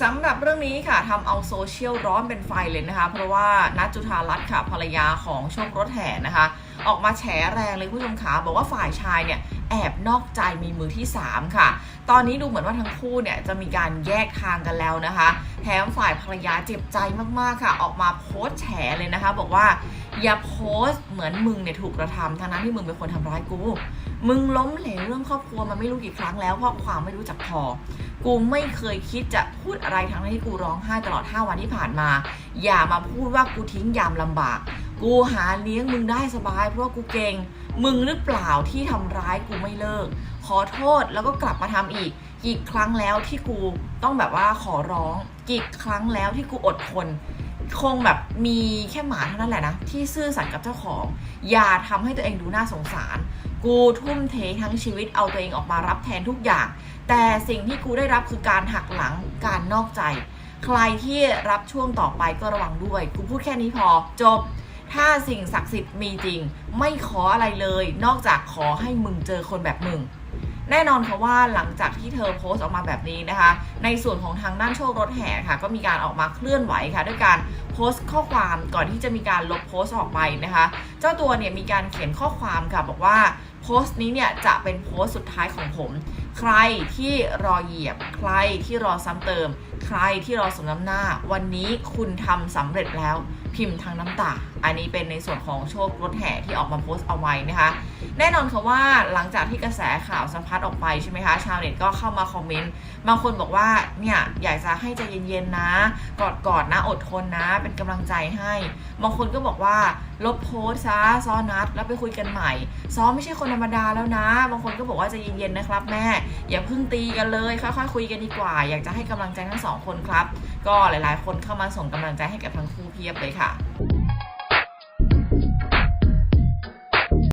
สำหรับเรื่องนี้ค่ะทำเอาโซเชียลร้อนเป็นไฟเลยนะคะ เพราะว่านัทจุธารัตน์ค่ะภรรยาของโชครถแห่นะคะ ออกมาแฉแรงเลยผู้ชมขาบอกว่าฝ่ายชายเนี่ยแอบนอกใจมีมือที่ 3 ค่ะ ตอนนี้ดูเหมือนว่าทั้งคู่เนี่ยจะมีการแยกทางกันแล้วนะคะ แถมฝ่ายภรรยาเจ็บใจมากๆค่ะ ออกมาโพสต์แฉเลยนะคะ บอกว่าอย่าโพสต์เหมือนมึงเนี่ยถูกกระทำทั้งนั้นที่มึงเป็นคนทำร้ายกู มึงล้มเหลวเรื่องครอบครัวมาไม่รู้กี่ครั้งแล้วเพราะความไม่รู้จักพอ กูไม่เคยคิดจะพูดอะไรทั้งที่กูร้องไห้ตลอด 5 วันที่ผ่านมา อย่ามาพูดว่ากูทิ้งยามลำบาก กูหาเลี้ยงมึงได้สบาย เพราะว่ากูเก่ง มึงหรือเปล่าที่ทำร้ายกูไม่เลิก ขอโทษแล้วก็กลับมาทำอีก กี่ครั้งแล้วที่กูต้องแบบว่าขอร้อง กี่ครั้งแล้วที่กูอดทน คงแบบมีแค่หมาเท่านั้นแหละนะ ที่ซื่อสัตย์กับเจ้าของ อย่าทำให้ตัวเองดูน่าสงสาร กูทุ่มเททั้งชีวิตเอาตัวเองออกมารับแทนทุกอย่าง แต่สิ่งที่กูได้รับคือการหักหลังการนอกใจ ใครที่รับช่วงต่อไปก็ระวังด้วย กูพูดแค่นี้พอจบ ถ้าสิ่งศักดิ์สิทธิ์มีจริง ไม่ขออะไรเลย นอกจากขอให้มึงเจอคนแบบมึง แน่นอนค่ะว่าหลังจากที่เธอโพสต์ออกมาแบบนี้นะคะ ในส่วนของทางด้านโชครถแห่ค่ะ ก็มีการออกมาเคลื่อนไหวค่ะ ด้วยการโพสต์ข้อความก่อนที่จะมีการลบโพสต์ออกไปนะคะ เจ้าตัวเนี่ยมีการเขียนข้อความค่ะบอกว่าโพสต์นี้เนี่ยจะเป็นโพสต์สุดท้ายของผมใครที่รอเหยียบ ใครที่รอซ้ำเติม ใครที่รอสมน้ำหน้า วันนี้คุณทำสำเร็จแล้ว พิมพ์ทางน้ำตา อันนี้เป็นในส่วนของโชครถแห่ที่ออกมาโพสต์เอาไว้นะคะ แน่นอนค่ะว่าหลังจากที่กระแสข่าวสัมพัดออกไปใช่ไหมคะ ชาวเน็ตก็เข้ามาคอมเมนต์ บางคนบอกว่าเนี่ยอยากจะให้ใจเย็นๆนะ กอดกอดๆนะ อดทนนะ เป็นกำลังใจให้ บางคนก็บอกว่าลบโพสต์ซะซ้อนัด แล้วไปคุยกันใหม่ ซ้อไม่ใช่คนธรรมดาแล้วนะ บางคนก็บอกว่าใจเย็นๆนะครับแม่อย่าเพิ่งตีกันเลยค่อยๆคุยกันดีกว่า อยากจะให้กำลังใจทั้งสองคนครับ ก็หลายๆ คนเข้ามาส่งกำลังใจให้กับทั้งคู่เพียบเลยค่ะ